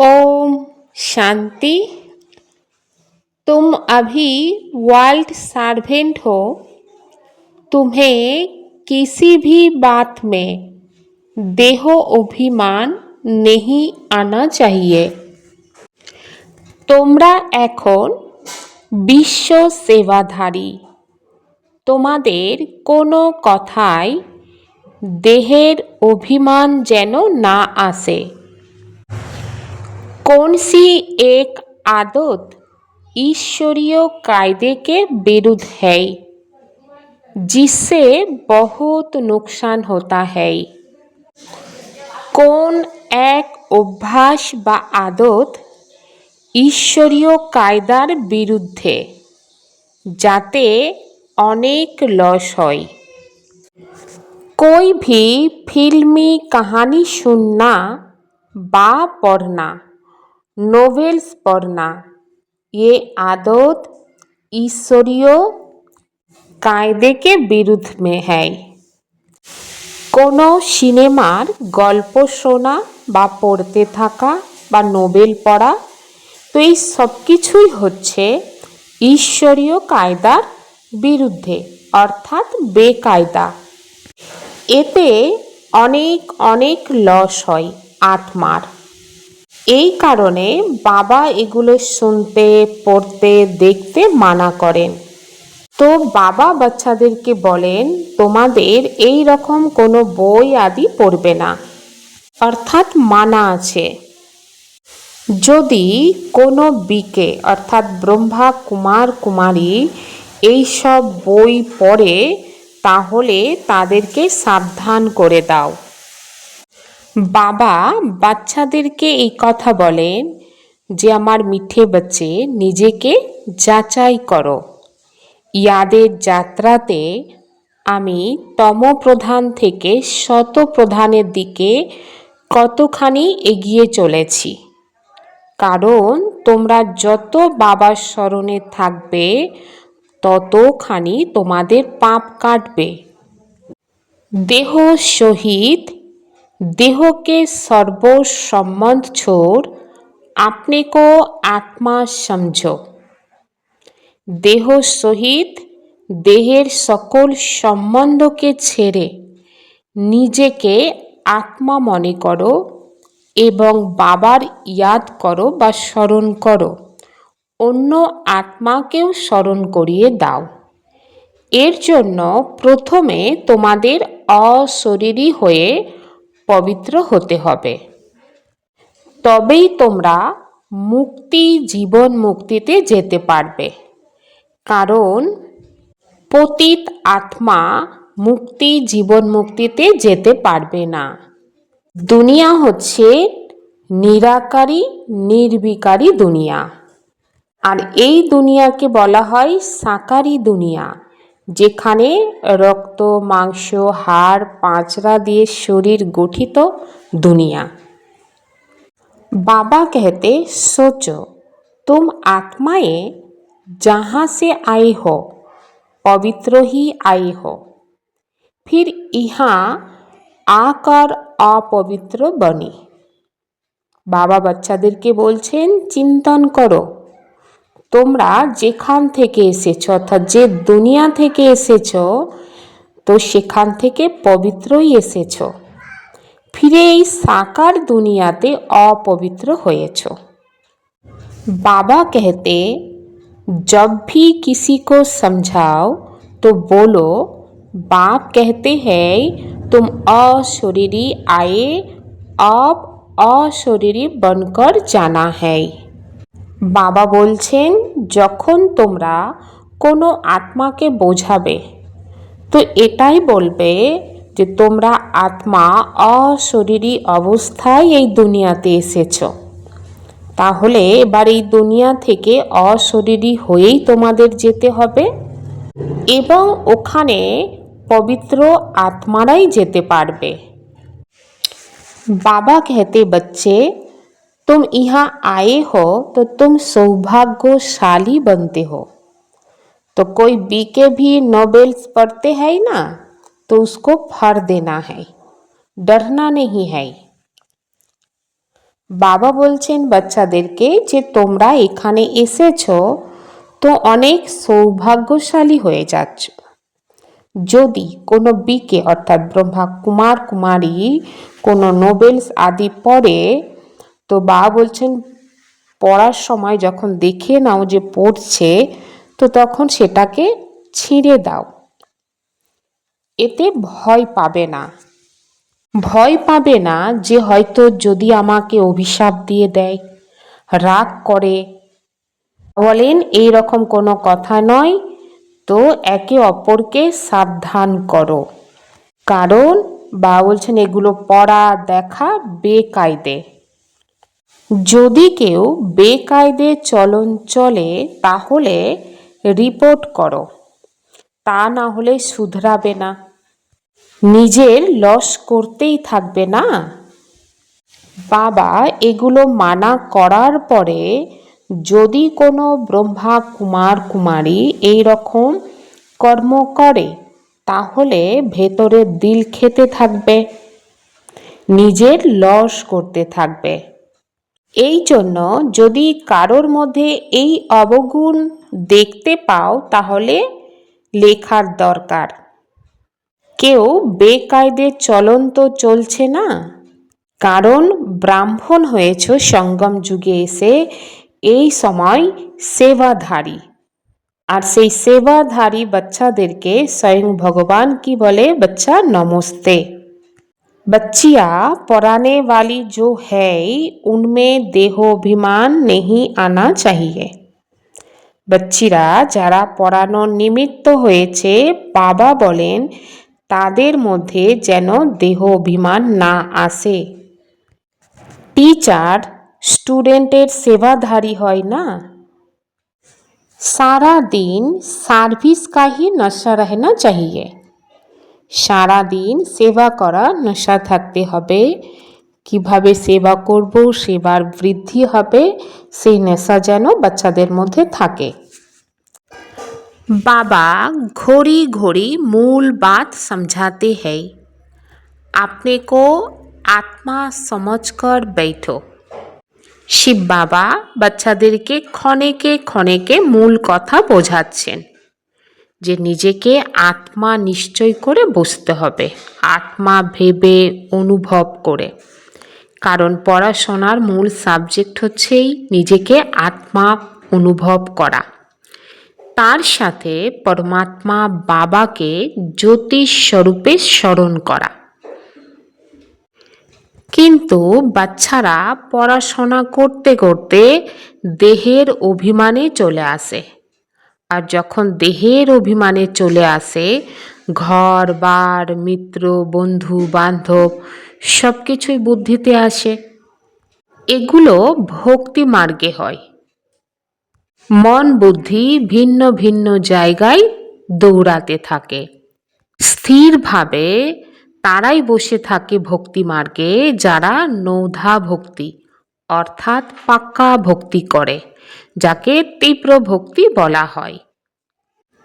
ओम शांति तुम अभी world servant हो तुम्हें किसी भी बात में देहो अभिमान नहीं आना चाहिए তোমরা এখন বিশ্ব সেবাধারী তোমাদের কোনো কথায় দেহের অভিমান যেন না আসে कौन सी एक आदत ईश्वरीय कायदे के विरुद्ध है जिससे बहुत नुकसान होता है কোন এক অভ্যাস বা আদত ঈশ্বরীয় কায়দার বিরুদ্ধে যাতে অনেক লস হয় कोई भी फिल्मी कहानी सुनना बा पढ़ना नोवेल्स पढ़ना ये आदत ईश्वरीय कायदे के विरुद्ध में है কোনো সিনেমার গল্প শোনা বা পড়তে থাকা বা নোবেল পড়া তো এই সব কিছুই হচ্ছে ঈশ্বরীয় কায়দার বিরুদ্ধে অর্থাৎ বেকায়দা এতে অনেক অনেক লস হয় আত্মার এই কারণে বাবা এগুলো শুনতে, পড়তে, দেখতে মানা করেন। তো বাবা বাচ্চাদেরকে বলেন, তোমাদের এই রকম কোনো বই আদি পড়বে না। অর্থাৎ মানা আছে। যদি কোনো বিকে, অর্থাৎ ব্রহ্মা, কুমার, কুমারী এই সব বই পড়ে, তাহলে তাদেরকে সাবধান করে দাও। বাবা বাচ্চাদেরকে এই কথা বলেন যে, আমার মিঠে বাচ্চে, নিজেকে যাচাই করো। ইয়াদের যাত্রাতে আমি তমপ্রধান থেকে শতপ্রধানের দিকে কতখানি এগিয়ে চলেছি। কারণ তোমরা যত বাবার স্মরণে থাকবে, ততখানি তোমাদের পাপ কাটবে। দেহ সহিত দেহকে સર્વો સંબંધ છોડ આપને আত্মা સમજો দেহ সহিত দেহের সকল সম্বন্ধকে ছেড়ে নিজেকে আত্মা মনে করো এবং বাবার ইয়াদ করো বা স্মরণ করো, অন্য আত্মাকেও স্মরণ করিয়ে দাও। এর জন্য প্রথমে তোমাদের অশরীরী হয়ে পবিত্র হতে হবে। তবেই তোমরা মুক্তি, জীবন মুক্তিতে যেতে পারবে। কারণ পতিত আত্মা মুক্তি, জীবন মুক্তিতে যেতে পারবে না। দুনিয়া হচ্ছে নিরাকারী, নির্বিকারী দুনিয়া। আর এই দুনিয়াকে বলা হয় সাকারি দুনিয়া। যেখানে রক্ত মাংস হাড় পাঁচড়া দিয়ে শরীর গঠিত দুনিয়া बाबा कहते सोचो तुम आत्माएं जहाँ से आई हो पवित्र ही आई हो फिर यहाँ आकर অপবিত্র বনি বাবা বাচ্চাদেরকে বলছেন চিন্তন করো তোমরা যেখান থেকে এসেছো অর্থাৎ যে দুনিয়া থেকে এসেছো তো সেখান থেকে পবিত্রই এসেছো ফিরে এই সাকার দুনিয়াতে অপবিত্র হয়েছ बाबा कहते जब भी किसी को समझाओ तो बोलो बाप कहते हैं तुम अशरीरी आए अब অশরীরী বনকর জানা হ্যায় বাবা বলছেন যখন তোমরা কোনো আত্মাকে বোঝাবে তো এটাই বলবে যে তোমরা আত্মা অশরীরী অবস্থায় এই দুনিয়াতে এসেছ তাহলে এবার এই দুনিয়া থেকে অশরীরী হয়েই তোমাদের যেতে হবে এবং ওখানে পবিত্র আত্মারাই যেতে পারবে बाबा कहते बच्चे तुम यहाँ आए हो तो तुम सौभाग्यशाली बनते हो तो कोई बीके भी नोबेल्स पढ़ते हैं ना तो उसको फर देना है डरना नहीं है বাবা বলছেন বাচ্চাদেরকে যে তোমরা এখানে এসেছো তো অনেক সৌভাগ্যশালী হয়ে যাচ্ছ যদি কোনো বিকে অর্থাৎ ব্রহ্মা কুমার কুমারী কোনো নোবেলস আদি পড়ে তো বাবা বলছেন, পড়ার সময় যখন দেখে নাও যে পড়ছে, তো তখন সেটাকে ছিঁড়ে দাও। এতে ভয় পাবে না। ভয় পাবে না যে হয়তো যদি আমাকে অভিশাপ দিয়ে দেয়, রাগ করে। বলেন, এই রকম কোনো কথা নয়। তো একে অপরকে সাবধান করো। কারণ বা বলছেন, এগুলো পড়া, দেখা, বেকায়দে। যদি কেউ বেকায়দে চলন চলে, তাহলে রিপোর্ট করো। তা না হলে শুধরাবে না। নিজের লস করতেই থাকবে না। বাবা, এগুলো মানা করার পরে যদি কোনো ব্রহ্মা, কুমার, কুমারী এই রকম কর্ম করে, তাহলে ভেতরে দিল খেতে থাকবে, নিজের লস করতে থাকবে। এই জন্য যদি কারোর মধ্যে এই অবগুণ দেখতে পাও, তাহলে লেখার দরকার। কেউ বেকায়দে চলন তো চলছে না। কারণ ব্রাহ্মণ হয়েছ, সঙ্গম যুগে এসে এই সময় সেবাধারী। আর সেই সেবাধারী বাচ্চাদেরকে স্বয়ং ভগবান কি বলে? বাচ্চা নমস্তে। बच्चियाँ पढ़ाने वाली जो है उनमें দেহাভিমান नहीं आना चाहिए বাচ্চিরা যারা পড়ানোর নিমিত্ত হয়েছে বাবা বলেন তাদের মধ্যে যেন দেহ অভিমান না আসে টিচার স্টুডেন্টের সেবাধারী হয় না সারা দিন সার্ভিস का ही नशा रहना चाहिए সারাদিন সেবা করার নেশা থাকতে হবে। কীভাবে সেবা করব, সেবার বৃদ্ধি হবে, সেই নেশা যেন বাচ্চাদের মধ্যে থাকে। বাবা ঘড়ি ঘড়ি মূল বাত সমঝাতে হ্যাঁ আপনি কো আত্মা সমজকর বৈঠো। শিব বাবা বাচ্চাদেরকে ক্ষণেকে ক্ষণেকে মূল কথা বোঝাচ্ছেন। যে নিজেকে আত্মা নিশ্চয় করে বসতে হবে, আত্মা ভেবে, অনুভব করে। কারণ পড়াশোনার মূল সাবজেক্ট হচ্ছেই নিজেকে আত্মা অনুভব করা। তার সাথে পরমাত্মা বাবাকে জ্যোতিষ স্বরূপে স্মরণ করা। কিন্তু বাচ্চারা পড়াশোনা করতে করতে দেহের অভিমানে চলে আসে। আর যখন দেহের অভিমানে চলে আসে, ঘর, বার, মিত্র, বন্ধু, বান্ধব সব কিছুই বুদ্ধিতে আসে। এগুলো ভক্তি মার্গে হয়। মন বুদ্ধি ভিন্ন ভিন্ন জায়গায় দৌড়াতে থাকে। স্থিরভাবে তারাই বসে থাকে ভক্তি মার্গে, যারা নৌধা ভক্তি, অর্থাৎ পাক্কা ভক্তি করে, যাকে তীব্র ভক্তি বলা হয়।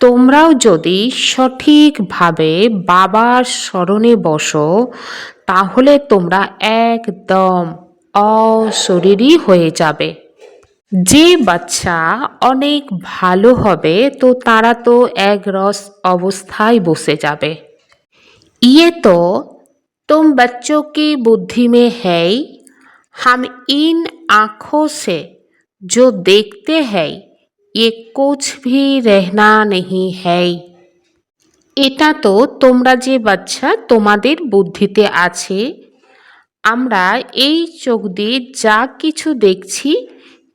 তোমরাও যদি সঠিকভাবে বাবার স্মরণে বসো তাহলে তোমরা একদম অশরীরী হয়ে যাবে যে বাচ্চা অনেক ভালো হবে তো তারা তো এক রস অবস্থায় বসে যাবে ये तो तुम बच्चों की बुद्धि में है ही। हम इन आँखों से जो देखते हैं ये कुछ भी रहना नहीं है এটা তো তোমরা যে বাচ্চা তোমাদের বুদ্ধিতে আছে আমরা এই চোখ দিয়ে যা কিছু দেখছি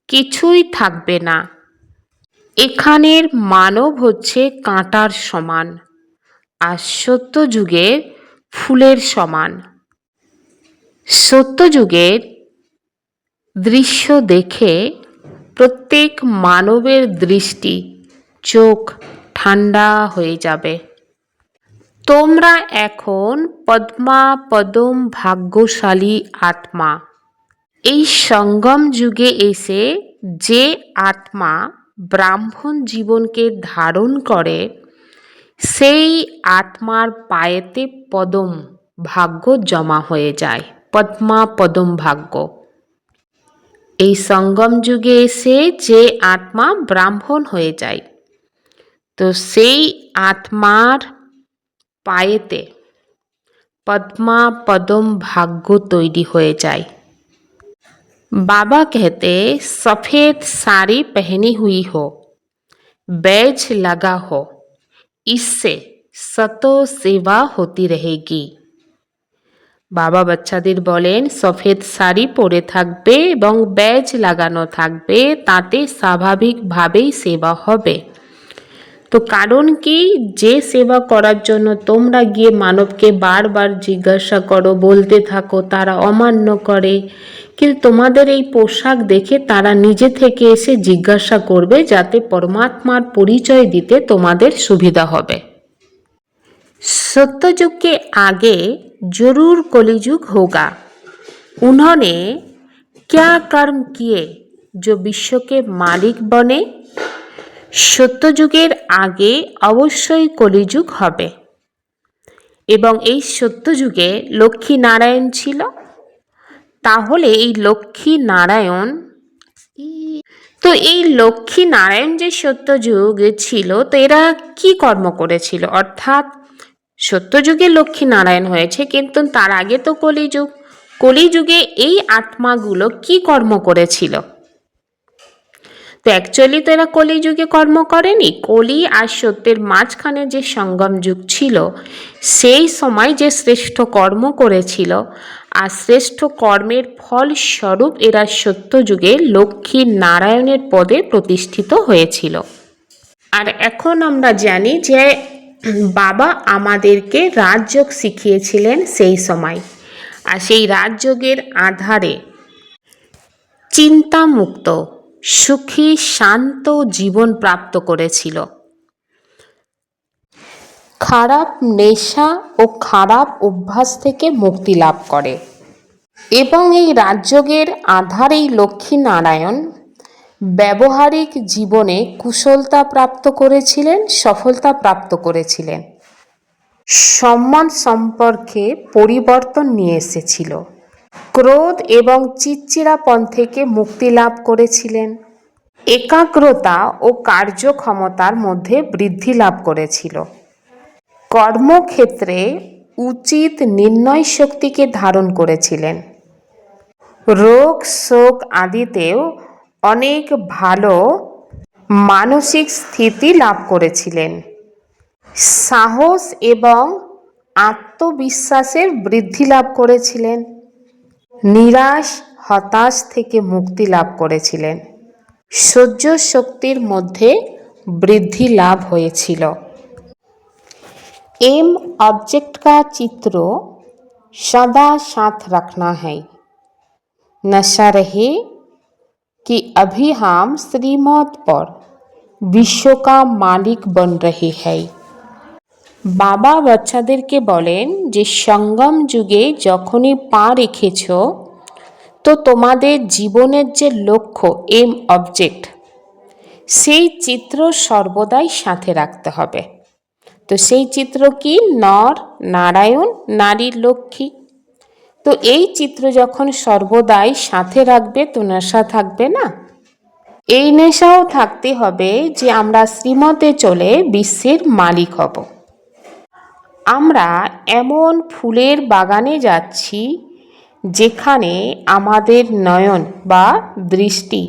কিছুই থাকবে না এখানের মানব হচ্ছে কাঁটার সমান আর সত্যযুগের ফুলের সমান সত্যযুগের দৃশ্য দেখে প্রত্যেক মানবের দৃষ্টি চোখ ঠান্ডা হয়ে যাবে। তোমরা এখন পদ্মা পদম ভাগ্যশালী আত্মা। এই সঙ্গম যুগে এসে যে আত্মা ব্রাহ্মণ জীবনকে ধারণ করে, সেই আত্মার পায়েতে পদম ভাগ্য জমা হয়ে যায়। পদ্মা পদম ভাগ্য। এই সঙ্গম যুগে এসে যে আত্মা ব্রাহ্মণ হয়ে যায় তো সেই আত্মার পায়েতে पद्मा पदम भाग्य तैरी हो जाए बाबा कहते सफ़ेद साड़ी पहनी हुई हो बैज लगा हो इससे सतो सेवा होती रहेगी বাবা বাচ্চাদের বলেন, সফেদ শাড়ি পরে থাকবে এবং ব্যাজ লাগানো থাকবে, তাতে স্বাভাবিকভাবেই সেবা হবে। তো কারণ কি? যে সেবা করার জন্য তোমরা গিয়ে মানবকে বারবার জিজ্ঞাসা করো, বলতে থাকো, তারা অমান্য করে। কিন্তু তোমাদের এই পোশাক দেখে তারা নিজে থেকে এসে জিজ্ঞাসা করবে, যাতে পরমাত্মার পরিচয় দিতে তোমাদের সুবিধা হবে। সত্যযুগকে আগে जरूर कलियुग होगा उन्होंने क्या कर्म किए जो विश्व के मालिक बने সত্যযুগের আগে অবশ্যই কলিযুগ হবে এবং এই সত্যযুগে লক্ষ্মী নারায়ণ ছিল তাহলে এই লক্ষ্মী নারায়ণ তো এই লক্ষ্মী নারায়ণ যে সত্যযুগ ছিল তো এরা কি কর্ম করেছিল অর্থাৎ সত্যযুগে লক্ষ্মী নারায়ণ হয়েছে, কিন্তু তার আগে তো কলিযুগ। কলিযুগে এই আত্মাগুলো কি কর্ম করেছিল? তো অ্যাকচুয়ালি তো এরা কলিযুগে কর্ম করেনি। কলি আর সত্যের মাঝখানে যে সঙ্গম যুগ ছিল, সেই সময় যে শ্রেষ্ঠ কর্ম করেছিল, আর শ্রেষ্ঠ কর্মের ফলস্বরূপ এরা সত্য যুগে লক্ষ্মী নারায়ণের পদে প্রতিষ্ঠিত হয়েছিল। আর এখন আমরা জানি যে বাবা আমাদেরকে রাজযোগ শিখিয়েছিলেন সেই সময়। আর সেই রাজযোগের আধারে চিন্তামুক্ত, সুখী, শান্ত জীবন প্রাপ্ত করেছিল। খারাপ নেশা ও খারাপ অভ্যাস থেকে মুক্তি লাভ করে। এবং এই রাজযোগের আধারেই লক্ষ্মীনারায়ণ ব্যবহারিক জীবনে কুশলতা প্রাপ্ত করেছিলেন, সফলতা প্রাপ্ত করেছিলেন। সম্মান সম্পর্কে পরিবর্তন নিয়ে এসেছিল। ক্রোধ এবং চিচ্চিরাপন থেকে মুক্তি লাভ করেছিলেন। একাগ্রতা ও কার্যক্ষমতার মধ্যে বৃদ্ধি লাভ করেছিল। কর্মক্ষেত্রে উচিত নির্ণয় শক্তিকে ধারণ করেছিলেন। রোগ, শোক আদিতেও অনেক ভালো মানসিক স্থিতি লাভ করেছিলেন সাহস এবং আত্মবিশ্বাসের বৃদ্ধি লাভ করেছিলেন নিরাশ হতাশ থেকে মুক্তি লাভ করেছিলেন সহ্য শক্তির মধ্যে বৃদ্ধি লাভ হয়েছিল एम ऑब्जेक्ट का चित्र सदा साथ रखना है नशा रहे कि अभी हम श्रीमत पर विश्व का मालिक बन रहे हैं বাবা বাচ্চাদেরকে বলেন যে সঙ্গম যুগে যখনই পা রেখেছ তো তোমাদের জীবনের যে লক্ষ্য এম অবজেক্ট সেই চিত্র সর্বদাই সাথে রাখতে হবে তো সেই চিত্র কি নর নারায়ণ নারীর লক্ষ্মী তো এই চিত্র যখন সর্বদাই সাথে রাখবে তো নেশা থাকবে না? এই নেশাও থাকতে হবে যে আমরা শ্রীমতে চলে বিশ্বের মালিক হব। আমরা এমন ফুলের বাগানে যাচ্ছি যেখানে আমাদের নয়ন বা দৃষ্টি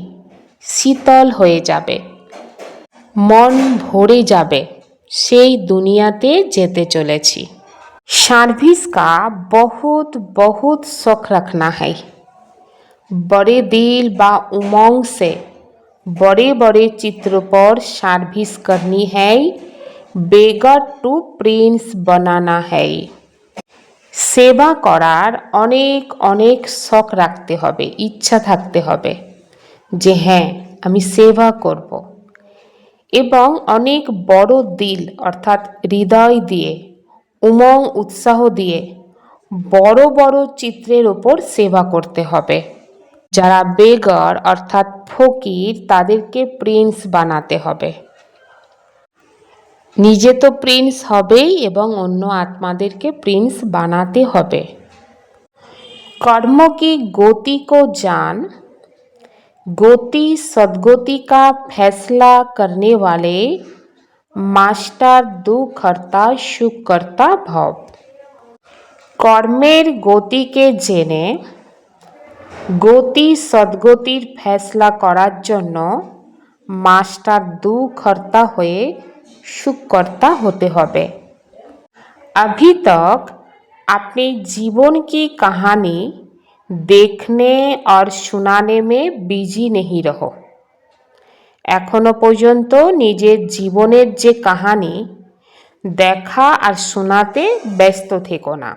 শীতল হয়ে যাবে, মন ভরে যাবে, সেই দুনিয়াতে যেতে চলেছি। सर्विस का बहुत बहुत शौक रखना है बड़े दिल व उमंग से बड़े बड़े चित्र पर सर्विस करनी है बेगर टू प्रिंस बनाना है সেবা করার অনেক অনেক শখ রাখতে হবে ইচ্ছা থাকতে হবে যে হ্যাঁ আমি সেবা করব এবং অনেক বড় দিল অর্থাৎ হৃদয় দিয়ে উমং উৎসাহ দিয়ে বড় বড় চিত্রের ওপর সেবা করতে হবে যারা বেগর অর্থাৎ ফকির তাদেরকে প্রিন্স বানাতে হবে নিজে তো প্রিন্স হবেই এবং অন্য আত্মাদেরকে প্রিন্স বানাতে হবে কর্ম কি গতি কো জান गति सदगति का फैसला करने वाले মাস্টার দুঃখর্তা সুকর্তা ভব কর্মের গতিকে জেনে গতি সদ্গতির ফেসলা করার জন্য মাস্টার দুঃখর্তা হয়ে সুকর্তা হতে হবে अभी तक अपने जीवन की कहानी देखने और सुनाने में बिजी नहीं रहो এখনো পর্যন্ত নিজের জীবনের যে কাহানি দেখা আর শোনাতে ব্যস্ত থেকো না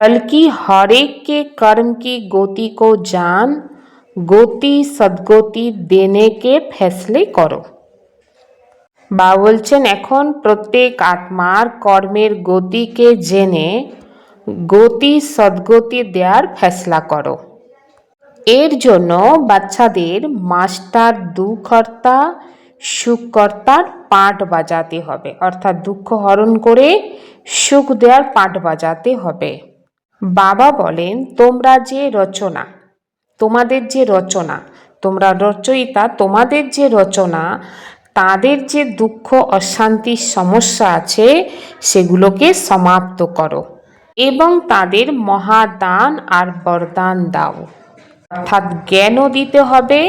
बल्कि हर एक के कर्म की गति को जान गति सदगति देने के फैसले करो বা বলছেন এখন প্রত্যেক আত্মার কর্মের গতিকে জেনে গতি সদ্গতি দেওয়ার ফেসলা করো এর জন্য বাচ্চাদের মাস্টার দুঃখর্তা, সুখকর্তার পাঠ বাজাতে হবে। অর্থাৎ দুঃখ হরণ করে সুখ দেওয়ার পাঠ বাজাতে হবে। বাবা বলেন, তোমরা যে রচনা, তোমাদের যে রচনা, তোমরা রচয়িতা, তোমাদের যে রচনা, তাদের যে দুঃখ অশান্তির সমস্যা আছে, সেগুলোকে সমাপ্ত করো এবং তাদের মহাদান আর বরদান দাও। অর্থাৎ জ্ঞানও দিতে হবে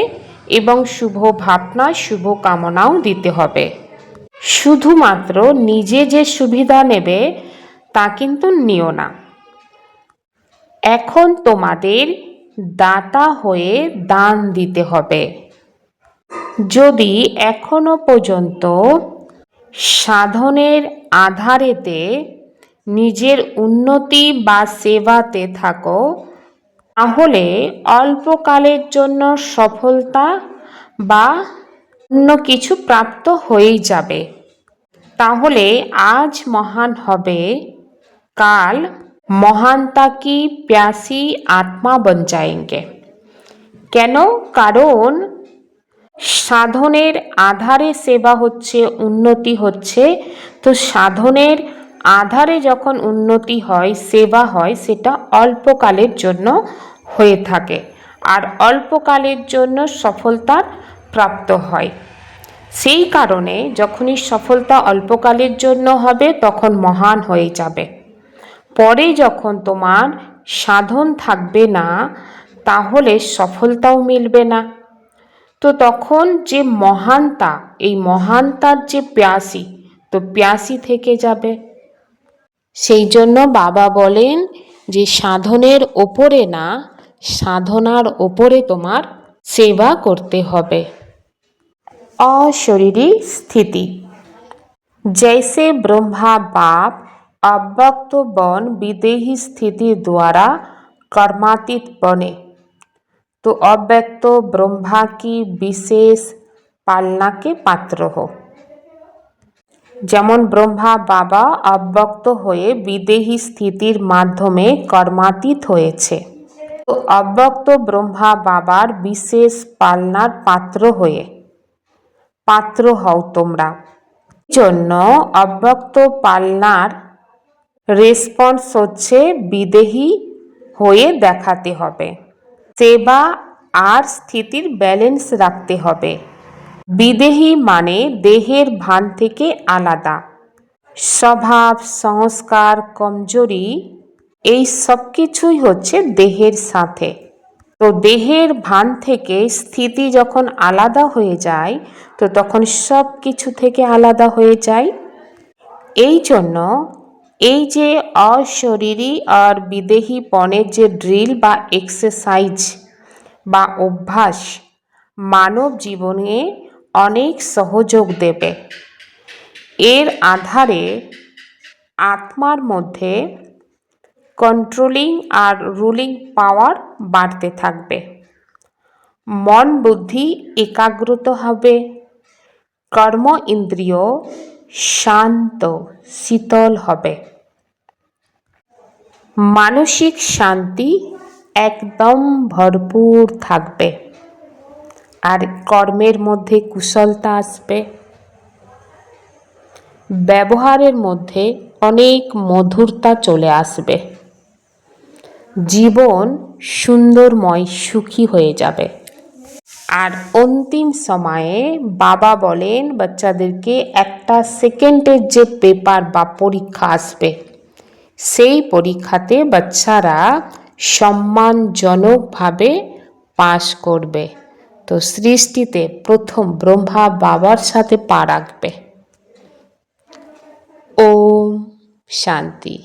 এবং শুভ ভাবনা, শুভ কামনাও দিতে হবে। শুধুমাত্র নিজে যে সুবিধা নেবে, তা কিন্তু নিও না। এখন তোমাদের দাতা হয়ে দান দিতে হবে। যদি এখনও পর্যন্ত সাধনের আধারেতে নিজের উন্নতি বা সেবাতে থাকো তাহলে অল্পকালের জন্য সফলতা বা অন্য কিছু প্রাপ্ত হয়েই যাবে। তাহলে আজ মহান হবে, কাল মহানতা কি প্যাসি আত্মা বন কেন? কারণ সাধনের আধারে সেবা হচ্ছে, উন্নতি হচ্ছে। তো সাধনের আধারে যখন উন্নতি হয়, সেবা হয়, সেটা অল্পকালের জন্য হয়ে থাকে। আর অল্পকালের জন্য সফলতার প্রাপ্ত হয়। সেই কারণে যখনই সফলতা অল্পকালের জন্য হবে, তখন মহান হয়ে যাবে। পরে যখন তোমার সাধন থাকবে না, তাহলে সফলতাও মিলবে না। তো তখন যে মহানতা, এই মহানতার যে প্যাসি, তো প্যাসি থেকে যাবে। সেই জন্য বাবা বলেন যে সাধনের ওপরে না সাধনার ওপরে তোমার সেবা করতে হবে अशरीरी स्थिति जैसे ब्रह्मा बाप अव्यक्त बन विदेही स्थिति द्वारा कर्मातीत बने तो अव्यक्त ब्रह्मा की विशेष पालना के पात्र हो যেমন ব্রহ্মা বাবা অব্যক্ত হয়ে বিদেহী স্থিতির মাধ্যমে কর্মাতীত হয়েছে। অব্যক্ত ব্রহ্মা বাবার বিশেষ পালনার পাত্র হয়ে পাত্র হও তোমরা। জন্য অব্যক্ত পালনার রেসপন্স হচ্ছে বিদেহী হয়ে দেখাতে হবে। সেবা আর স্থিতির ব্যালেন্স রাখতে হবে। বিদেহী মানে দেহের ভান থেকে আলাদা। স্বভাব, সংস্কার, কমজোরি, এই সব কিছুই হচ্ছে দেহের সাথে। তো দেহের ভান থেকে স্থিতি যখন আলাদা হয়ে যায়, তো তখন সব কিছু থেকে আলাদা হয়ে যায়। এই জন্য এই যে অশরীরী আর বিদেহী পণের যে ড্রিল বা এক্সারসাইজ বা অভ্যাস, মানব জীবনে অনেক সহযোগ দেবে। এর আধারে আত্মার মধ্যে কন্ট্রোলিং আর রুলিং পাওয়ার বাড়তে থাকবে। মন বুদ্ধি একাগ্রত হবে। কর্ম ইন্দ্রিয় শান্ত, শীতল হবে। মানসিক শান্তি একদম ভরপুর থাকবে। আর কর্মের মধ্যে কুশলতা আসবে। ব্যবহারের মধ্যে অনেক মধুরতা চলে আসবে। জীবন সুন্দরময়, সুখী হয়ে যাবে। আর অন্তিম সময়ে বাবা বলেন, বাচ্চাদেরকে একটা সেকেন্ডের যে পেপার বা পরীক্ষা আসবে, সেই পরীক্ষাতে বাচ্চারা সম্মানজনকভাবে পাশ করবে। তো সৃষ্টিতে প্রথম ব্রহ্মা বাবার সাথে পা রাখবে। ওম শান্তি।